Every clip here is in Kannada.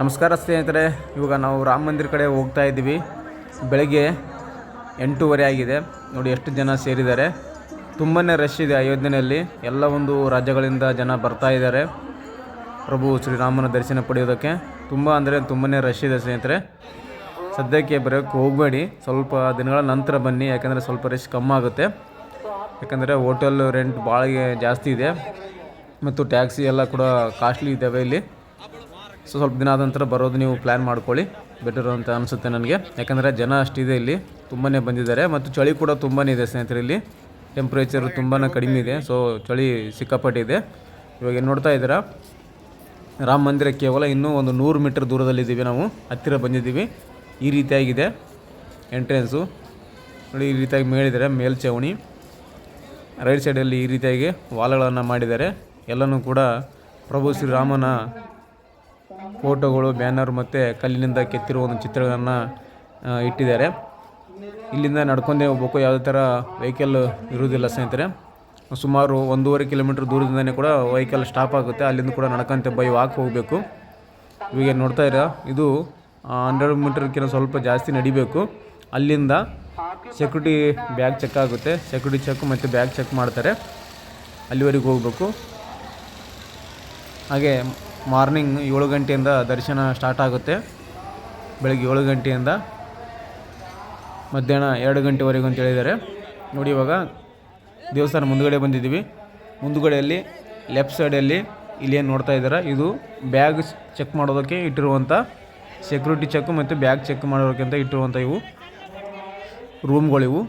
ನಮಸ್ಕಾರ ಸ್ನೇಹಿತರೆ, ಇವಾಗ ನಾವು ರಾಮ ಮಂದಿರ ಕಡೆ ಹೋಗ್ತಾ ಇದ್ದೀವಿ. ಬೆಳಗ್ಗೆ ಎಂಟೂವರೆ ಆಗಿದೆ. ನೋಡಿ ಎಷ್ಟು ಜನ ಸೇರಿದ್ದಾರೆ. ತುಂಬಾ ರಶ್ ಇದೆ ಅಯೋಧ್ಯೆಯಲ್ಲಿ ಎಲ್ಲ ಒಂದು ರಾಜ್ಯಗಳಿಂದ ಜನ ಬರ್ತಾ ಇದ್ದಾರೆ. ಪ್ರಭು ಶ್ರೀರಾಮನ ದರ್ಶನ ಪಡೆಯೋದಕ್ಕೆ. ತುಂಬ ಅಂದರೆ ತುಂಬಾ ರಶ್ ಇದೆ ಸ್ನೇಹಿತರೆ. ಸದ್ಯಕ್ಕೆ ಬರೋಕ್ಕೆ ಹೋಗಬೇಡಿ. ಸ್ವಲ್ಪ ದಿನಗಳ ನಂತರ ಬನ್ನಿ. ಯಾಕಂದರೆ ಸ್ವಲ್ಪ ರಶ್ ಕಮ್ಮಿ ಆಗುತ್ತೆ. ಯಾಕಂದರೆ ಹೋಟೆಲ್ ರೆಂಟ್ ಭಾಳ ಜಾಸ್ತಿ ಇದೆ. ಮತ್ತು ಟ್ಯಾಕ್ಸಿ ಎಲ್ಲ ಕೂಡ ಕಾಸ್ಟ್ಲಿ ಇದ್ದಾವೆ ಇಲ್ಲಿ. ಸೊ ಸ್ವಲ್ಪ ದಿನ ಆದ ನಂತರ ಬರೋದು ನೀವು ಪ್ಲ್ಯಾನ್ ಮಾಡ್ಕೊಳ್ಳಿ. ಬೆಟರ್ ಅಂತ ಅನಿಸುತ್ತೆ ನನಗೆ. ಯಾಕಂದರೆ ಜನ ಅಷ್ಟಿದೆ ಇಲ್ಲಿ. ತುಂಬಾ ಬಂದಿದ್ದಾರೆ. ಮತ್ತು ಚಳಿ ಕೂಡ ತುಂಬಾ ಇದೆ ಸ್ನೇಹಿತರೆ ಇಲ್ಲಿ. ಟೆಂಪ್ರೇಚರ್ ತುಂಬಾ ಕಡಿಮೆ ಇದೆ. ಸೊ ಚಳಿ ಸಿಕ್ಕಾಪಟ್ಟಿದೆ. ಇವಾಗ ಏನು ನೋಡ್ತಾ ಇದ್ದೀರಾ? ರಾಮ ಮಂದಿರ ಕೇವಲ ಇನ್ನೂ ಒಂದು ನೂರು ಮೀಟರ್ ದೂರದಲ್ಲಿದ್ದೀವಿ ನಾವು. ಹತ್ತಿರ ಬಂದಿದ್ದೀವಿ. ಈ ರೀತಿಯಾಗಿದೆ ಎಂಟ್ರೆನ್ಸು. ನೋಡಿ, ಈ ರೀತಿಯಾಗಿ ಮೇಳಿದ್ದಾರೆ ಮೇಲ್ಛಾವಣಿ ರೈಟ್ ಸೈಡಲ್ಲಿ ಈ ರೀತಿಯಾಗಿ ವಾಲ್ಗಳನ್ನು ಮಾಡಿದ್ದಾರೆ. ಎಲ್ಲನೂ ಕೂಡ ಪ್ರಭು ಶ್ರೀರಾಮನ ಫೋಟೋಗಳು, ಬ್ಯಾನರ್ ಮತ್ತು ಕಲ್ಲಿನಿಂದ ಕೆತ್ತಿರುವ ಒಂದು ಚಿತ್ರಗಳನ್ನು ಇಟ್ಟಿದ್ದಾರೆ. ಇಲ್ಲಿಂದ ನಡ್ಕೊಂಡೇ ಹೋಗ್ಬೇಕು. ಯಾವುದೇ ಥರ ವೆಹಿಕಲ್ ಇರುವುದಿಲ್ಲ ಸ್ನೇಹಿತರೆ. ಸುಮಾರು ಒಂದೂವರೆ ಕಿಲೋಮೀಟ್ರ್ ದೂರದಿಂದನೇ ಕೂಡ ವೆಹಿಕಲ್ ಸ್ಟಾಪ್ ಆಗುತ್ತೆ. ಅಲ್ಲಿಂದ ಕೂಡ ನಡ್ಕೊಂತ ಬೈ ವಾಕ್ ಹೋಗಬೇಕು. ಇವಾಗ ನೋಡ್ತಾ ಇರೋ ಇದು ಹಂಡ್ರೆಡ್ ಮೀಟರ್ಕಿಂತ ಸ್ವಲ್ಪ ಜಾಸ್ತಿ ನಡಿಬೇಕು. ಅಲ್ಲಿಂದ ಸೆಕ್ಯೂರಿಟಿ ಬ್ಯಾಗ್ ಚೆಕ್ ಆಗುತ್ತೆ. ಸೆಕ್ಯೂರಿಟಿ ಚೆಕ್ ಮತ್ತು ಬ್ಯಾಗ್ ಚೆಕ್ ಮಾಡ್ತಾರೆ. ಅಲ್ಲಿವರೆಗೆ ಹೋಗಬೇಕು. ಹಾಗೆ ಮಾರ್ನಿಂಗ್ ಏಳು ಗಂಟೆಯಿಂದ ದರ್ಶನ ಸ್ಟಾರ್ಟ್ ಆಗುತ್ತೆ. ಬೆಳಗ್ಗೆ ಏಳು ಗಂಟೆಯಿಂದ ಮಧ್ಯಾಹ್ನ ಎರಡು ಗಂಟೆವರೆಗೂ ಅಂತ ಹೇಳಿದ್ದಾರೆ. ನೋಡಿ ಇವಾಗ ದೇವಸ್ಥಾನ ಮುಂದುಗಡೆ ಬಂದಿದ್ದೀವಿ. ಮುಂದುಗಡೆಯಲ್ಲಿ ಲೆಫ್ಟ್ ಸೈಡಲ್ಲಿ ಇಲ್ಲಿ ಏನು ನೋಡ್ತಾ ಇದ್ದಾರೆ? ಇದು ಬ್ಯಾಗ್ ಚೆಕ್ ಮಾಡೋದಕ್ಕೆ ಇಟ್ಟಿರುವಂಥ ಸೆಕ್ಯೂರಿಟಿ ಚೆಕ್ ಮತ್ತು ಬ್ಯಾಗ್ ಚೆಕ್ ಮಾಡೋದಕ್ಕಿಂತ ಇಟ್ಟಿರುವಂಥ ಇವು ರೂಮ್ಗಳಿವು.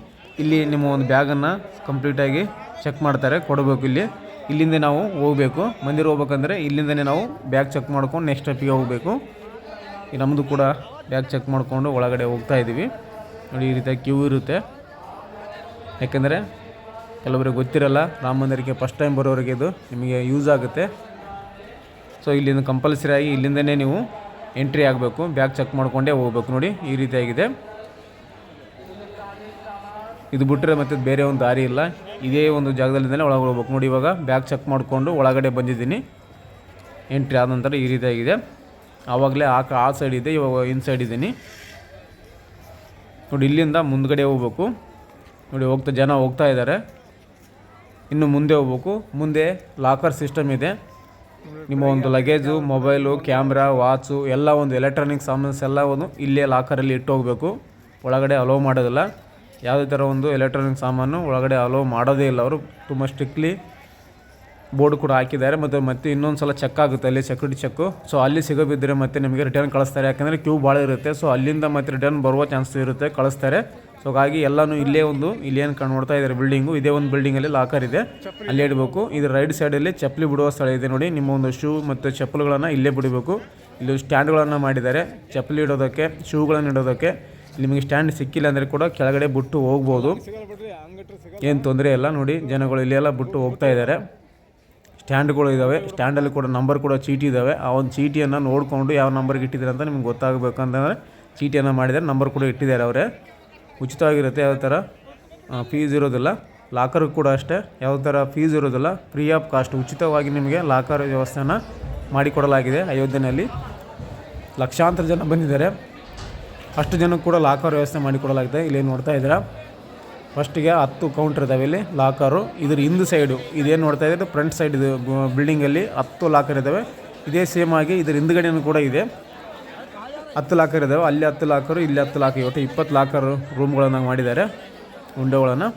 ಇಲ್ಲಿ ನಿಮ್ಮ ಒಂದು ಬ್ಯಾಗನ್ನು ಕಂಪ್ಲೀಟಾಗಿ ಚೆಕ್ ಮಾಡ್ತಾರೆ. ಕೊಡಬೇಕು ಇಲ್ಲಿ. ಇಲ್ಲಿಂದ ನಾವು ಹೋಗಬೇಕು. ಮಂದಿರ ಹೋಗ್ಬೇಕಂದ್ರೆ ಇಲ್ಲಿಂದನೇ ನಾವು ಬ್ಯಾಗ್ ಚೆಕ್ ಮಾಡ್ಕೊಂಡು ನೆಕ್ಸ್ಟ್ ಸ್ಟೆಪ್ಪಿಗೆ ಹೋಗಬೇಕು. ನಮ್ಮದು ಕೂಡ ಬ್ಯಾಗ್ ಚೆಕ್ ಮಾಡಿಕೊಂಡು ಒಳಗಡೆ ಹೋಗ್ತಾ ಇದ್ದೀವಿ. ನೋಡಿ, ಈ ರೀತಿಯಾಗಿ ಕ್ಯೂ ಇರುತ್ತೆ. ಯಾಕೆಂದರೆ ಕೆಲವರಿಗೆ ಗೊತ್ತಿರಲ್ಲ, ರಾಮ ಮಂದಿರಕ್ಕೆ ಫಸ್ಟ್ ಟೈಮ್ ಬರೋರಿಗೆ ಇದು ನಿಮಗೆ ಯೂಸ್ ಆಗುತ್ತೆ. ಸೊ ಇಲ್ಲಿಂದ ಕಂಪಲ್ಸರಿ ಆಗಿ ಇಲ್ಲಿಂದನೇ ನೀವು ಎಂಟ್ರಿ ಆಗಬೇಕು. ಬ್ಯಾಗ್ ಚೆಕ್ ಮಾಡಿಕೊಂಡೇ ಹೋಗ್ಬೇಕು. ನೋಡಿ, ಈ ರೀತಿಯಾಗಿದೆ. ಇದು ಬಿಟ್ಟರೆ ಮತ್ತೆ ಬೇರೆ ಒಂದು ದಾರಿ ಇಲ್ಲ. ಇದೇ ಒಂದು ಜಾಗದಲ್ಲಿಂದಲೇ ಒಳಗೆ ಹೋಗ್ಬೇಕು. ನೋಡಿ ಇವಾಗ ಬ್ಯಾಗ್ ಚೆಕ್ ಮಾಡಿಕೊಂಡು ಒಳಗಡೆ ಬಂದಿದ್ದೀನಿ. ಎಂಟ್ರಿ ಆದ ನಂತರ ಈ ರೀತಿಯಾಗಿದೆ ಆವಾಗಲೇ ಆ ಆ ಸೈಡ್ ಇದೆ, ಇವಾಗ ಇನ್ ಸೈಡ್ ಇದ್ದೀನಿ. ನೋಡಿ, ಇಲ್ಲಿಂದ ಮುಂದ್ಗಡೆ ಹೋಗ್ಬೇಕು. ನೋಡಿ, ಹೋಗ್ತಾ, ಜನ ಹೋಗ್ತಾ ಇದ್ದಾರೆ. ಇನ್ನು ಮುಂದೆ ಹೋಗ್ಬೇಕು. ಮುಂದೆ ಲಾಕರ್ ಸಿಸ್ಟಮ್ ಇದೆ. ನಿಮ್ಮ ಒಂದು ಲಗೇಜು ಮೊಬೈಲು ಕ್ಯಾಮ್ರಾ ವಾಚು ಎಲ್ಲ ಒಂದು ಎಲೆಕ್ಟ್ರಾನಿಕ್ ಸಾಮಾನ್ಸ್ ಎಲ್ಲ ಒಂದು ಇಲ್ಲೇ ಲಾಕರಲ್ಲಿ ಇಟ್ಟು ಹೋಗಬೇಕು. ಒಳಗಡೆ ಅಲೋ ಮಾಡೋದಿಲ್ಲ. ಯಾವುದೇ ಥರ ಒಂದು ಎಲೆಕ್ಟ್ರಾನಿಕ್ ಸಾಮಾನು ಒಳಗಡೆ ಅಲೋ ಮಾಡೋದೇ ಇಲ್ಲ. ಅವರು ತುಂಬ ಸ್ಟ್ರಿಕ್ಟ್ಲಿ ಬೋರ್ಡ್ ಕೂಡ ಹಾಕಿದ್ದಾರೆ ಮತ್ತು ಮತ್ತೆ ಇನ್ನೊಂದು ಸಲ ಚೆಕ್ ಆಗುತ್ತೆ ಅಲ್ಲಿ ಸೆಕ್ಯೂರಿಟಿ ಚೆಕ್ಕು ಸೊ ಅಲ್ಲಿ ಸಿಗೋಬಿದ್ದರೆ ಮತ್ತೆ ನಿಮಗೆ ರಿಟರ್ನ್ ಕಳಿಸ್ತಾರೆ. ಯಾಕಂದರೆ ಕ್ಯೂ ಭಾಳ ಇರುತ್ತೆ. ಸೊ ಅಲ್ಲಿಂದ ಮತ್ತೆ ರಿಟರ್ನ್ ಬರುವ ಚಾನ್ಸ್ ಇರುತ್ತೆ, ಕಳಿಸ್ತಾರೆ. ಸೊ ಹಾಗಾಗಿ ಎಲ್ಲಾನು ಇಲ್ಲೇ ಒಂದು, ಇಲ್ಲಿ ಏನು ಕಂಡು ನೋಡ್ತಾ ಇದ್ದಾರೆ ಬಿಲ್ಡಿಂಗು ಇದೇ ಒಂದು ಬಿಲ್ಡಿಂಗಲ್ಲಿ ಲಾಕರ್ ಇದೆ. ಅಲ್ಲೇ ಇಡಬೇಕು. ಇದು ರೈಟ್ ಸೈಡಲ್ಲಿ ಚಪ್ಪಲಿ ಬಿಡುವ ಸ್ಥಳ ಇದೆ ನೋಡಿ. ನಿಮ್ಮ ಒಂದು ಶೂ ಮತ್ತು ಚಪ್ಪಲುಗಳನ್ನು ಇಲ್ಲೇ ಬಿಡಬೇಕು. ಇಲ್ಲಿ ಸ್ಟ್ಯಾಂಡ್ಗಳನ್ನು ಮಾಡಿದ್ದಾರೆ. ಚಪ್ಪಲಿ ಇಡೋದಕ್ಕೆ ಶೂಗಳನ್ನು ಇಡೋದಕ್ಕೆ. ನಿಮಗೆ ಸ್ಟ್ಯಾಂಡ್ ಸಿಕ್ಕಿಲ್ಲ ಅಂದರೆ ಕೂಡ ಕೆಳಗಡೆ ಬಿಟ್ಟು ಹೋಗ್ಬೋದು. ಏನು ತೊಂದರೆ ಇಲ್ಲ ನೋಡಿ, ಜನಗಳು ಇಲ್ಲೆಲ್ಲ ಬಿಟ್ಟು ಹೋಗ್ತಾ ಇದ್ದಾರೆ. ಸ್ಟ್ಯಾಂಡ್ಗಳು ಇದ್ದಾವೆ ಸ್ಟ್ಯಾಂಡಲ್ಲಿ ಕೂಡ ನಂಬರ್ ಕೂಡ ಚೀಟಿ ಇದ್ದಾವೆ ಆ ಒಂದು ಚೀಟಿಯನ್ನು ನೋಡಿಕೊಂಡು ಯಾವ ನಂಬರ್ಗೆ ಇಟ್ಟಿದ್ದಾರೆ ಅಂತ ನಿಮ್ಗೆ ಗೊತ್ತಾಗಬೇಕು ಅಂತಂದರೆ ಚೀಟಿಯನ್ನು ಮಾಡಿದ್ದಾರೆ. ನಂಬರ್ ಕೂಡ ಇಟ್ಟಿದ್ದಾರೆ ಅವರೇ. ಉಚಿತವಾಗಿರುತ್ತೆ ಯಾವ ಥರ? ಫೀಸ್ ಇರೋದಿಲ್ಲ. ಲಾಕರ್ ಕೂಡ ಅಷ್ಟೇ. ಯಾವ ಥರ ಫೀಸ್ ಇರೋದಿಲ್ಲ. ಫ್ರೀ ಆಫ್ ಕಾಸ್ಟ್ ಉಚಿತವಾಗಿ ನಿಮಗೆ ಲಾಕರ್ ವ್ಯವಸ್ಥೆನ ಮಾಡಿಕೊಡಲಾಗಿದೆ ಅಯೋಧ್ಯೆಯಲ್ಲಿ. ಲಕ್ಷಾಂತರ ಜನ ಬಂದಿದ್ದಾರೆ. ಅಷ್ಟು ಜನಕ್ಕೆ ಕೂಡ ಲಾಕರ್ ವ್ಯವಸ್ಥೆ ಮಾಡಿಕೊಡಲಾಗಿದೆ. ಇಲ್ಲಿ ನೋಡ್ತಾ ಇದ್ದೀರಾ? ಫಸ್ಟಿಗೆ ಹತ್ತು ಕೌಂಟರ್ ಇದ್ದಾವೆ ಇಲ್ಲಿ, ಲಾಕರು. ಇದ್ರ ಹಿಂದ್ ಸೈಡು ಇದೇನು ನೋಡ್ತಾ ಇದ್ದಾರೆ? ಫ್ರಂಟ್ ಸೈಡ್ ಇದು ಬಿಲ್ಡಿಂಗಲ್ಲಿ ಹತ್ತು ಲಾಕರ್ ಇದ್ದಾವೆ ಇದೇ ಸೇಮ್ ಆಗಿ ಇದ್ರ ಹಿಂದ್ಗಡೆಯೂ ಕೂಡ ಇದೆ. ಹತ್ತು ಲಾಕರ್ ಇದ್ದಾವೆ ಅಲ್ಲಿ ಹತ್ತು ಲಾಕರು, ಇಲ್ಲಿ ಹತ್ತು ಲಾಕರ್. ಒಟ್ಟು ಇಪ್ಪತ್ತು ಲಾಕರ್ ರೂಮ್ಗಳನ್ನು ಮಾಡಿದ್ದಾರೆ ವಿಂಡೋಗಳನ್ನು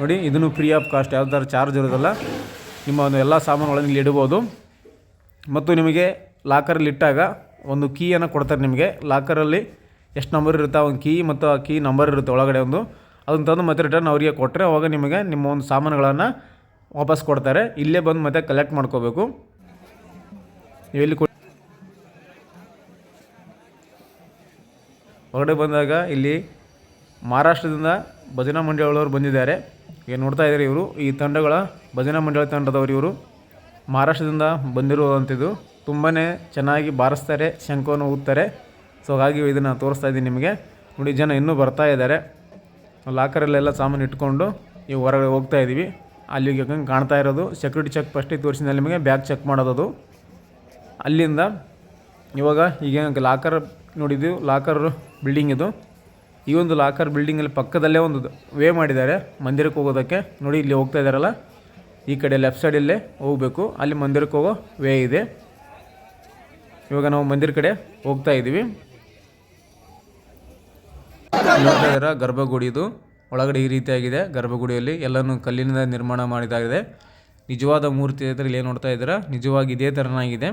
ನೋಡಿ, ಇದನ್ನು ಫ್ರೀ ಆಫ್ ಕಾಸ್ಟ್ ಯಾವ ಥರ ಚಾರ್ಜ್ ಇರೋದಲ್ಲ, ನಿಮ್ಮ ಒಂದು ಎಲ್ಲ ಸಾಮಾನುಗಳನ್ನು ಇಲ್ಲಿ ಇಡ್ಬೋದು. ಮತ್ತು ನಿಮಗೆ ಲಾಕರಲ್ಲಿ ಇಟ್ಟಾಗ ಒಂದು ಕೀಯನ್ನು ಕೊಡ್ತಾರೆ ನಿಮಗೆ. ಲಾಕರಲ್ಲಿ ಎಷ್ಟು ನಂಬರ್ ಇರುತ್ತೆ ಒಂದು ಕೀ ಮತ್ತು ಆ ಕೀ ನಂಬರ್ ಇರುತ್ತೆ ಒಳಗಡೆ ಒಂದು. ಅದನ್ನು ತಂದು ಮತ್ತೆ ರಿಟರ್ನ್ ಅವರಿಗೆ ಕೊಟ್ಟರೆ ಅವಾಗ ನಿಮಗೆ ನಿಮ್ಮ ಒಂದು ಸಾಮಾನುಗಳನ್ನು ವಾಪಸ್ ಕೊಡ್ತಾರೆ. ಇಲ್ಲೇ ಬಂದು ಮತ್ತೆ ಕಲೆಕ್ಟ್ ಮಾಡ್ಕೋಬೇಕು. ನೀವು ಎಲ್ಲಿ ಹೊರಗಡೆ ಬಂದಾಗ ಇಲ್ಲಿ ಮಹಾರಾಷ್ಟ್ರದಿಂದ ಭಜನಾ ಮಂಡಳಿಯವರು ಬಂದಿದ್ದಾರೆ. ಈಗ ನೋಡ್ತಾ ಇದ್ದಾರೆ ಇವರು? ಈ ತಂಡಗಳ ಭಜನಾ ಮಂಡಳಿ ತಂಡದವರು ಇವರು. ಮಹಾರಾಷ್ಟ್ರದಿಂದ ಬಂದಿರುವಂಥದ್ದು ತುಂಬಾ ಚೆನ್ನಾಗಿ ಬಾರಿಸ್ತಾರೆ, ಶಂಖವನ್ನು ಊದ್ತಾರೆ. ಸೊ ಹಾಗಾಗಿ ಇದನ್ನು ತೋರಿಸ್ತಾ ಇದ್ದೀನಿ ನಿಮಗೆ. ನೋಡಿ, ಜನ ಇನ್ನೂ ಬರ್ತಾ ಇದ್ದಾರೆ. ಲಾಕರಲ್ಲೆಲ್ಲ ಸಾಮಾನು ಇಟ್ಕೊಂಡು ಈ ಹೊರಗಡೆ ಹೋಗ್ತಾ ಇದ್ದೀವಿ ಅಲ್ಲಿಗೆ ಹಂಗೆ ಕಾಣ್ತಾ ಇರೋದು. ಸೆಕ್ಯೂರಿಟಿ ಚೆಕ್ ಫಸ್ಟಿಗೆ ತೋರಿಸಿದ ನಿಮಗೆ ಬ್ಯಾಗ್ ಚೆಕ್ ಮಾಡೋದು ಅಲ್ಲಿಂದ ಇವಾಗ ಈಗ ಲಾಕರ್ ನೋಡಿದ್ದೀವಿ ಲಾಕರ್ ಬಿಲ್ಡಿಂಗ್ ಇದು. ಈ ಒಂದು ಲಾಕರ್ ಬಿಲ್ಡಿಂಗಲ್ಲಿ ಪಕ್ಕದಲ್ಲೇ ಒಂದು ವೇ ಮಾಡಿದ್ದಾರೆ ಮಂದಿರಕ್ಕೆ ಹೋಗೋದಕ್ಕೆ. ನೋಡಿ, ಇಲ್ಲಿ ಹೋಗ್ತಾ ಇದ್ದಾರಲ್ಲ. ಈ ಕಡೆ ಲೆಫ್ಟ್ ಸೈಡಲ್ಲೇ ಹೋಗಬೇಕು. ಅಲ್ಲಿ ಮಂದಿರಕ್ಕೆ ಹೋಗೋ ವೇ ಇದೆ. ಇವಾಗ ನಾವು ಮಂದಿರ ಕಡೆ ಹೋಗ್ತಾ ಇದ್ದೀವಿ. ನೋಡ್ತಾ ಇದ್ದೀರ, ಗರ್ಭಗುಡಿ ಇದು. ಒಳಗಡೆ ಈ ರೀತಿಯಾಗಿದೆ, ಗರ್ಭಗುಡಿಯಲ್ಲಿ ಎಲ್ಲನೂ ಕಲ್ಲಿನಿಂದ ನಿರ್ಮಾಣ ಮಾಡಿದಾಗಿದೆ ನಿಜವಾದ ಮೂರ್ತಿ ಇದ್ರೆ ಇಲ್ಲಿ ನೋಡ್ತಾ ಇದ್ದೀರಾ, ನಿಜವಾಗಿ ಇದೇ ಥರನಾಗಿದೆ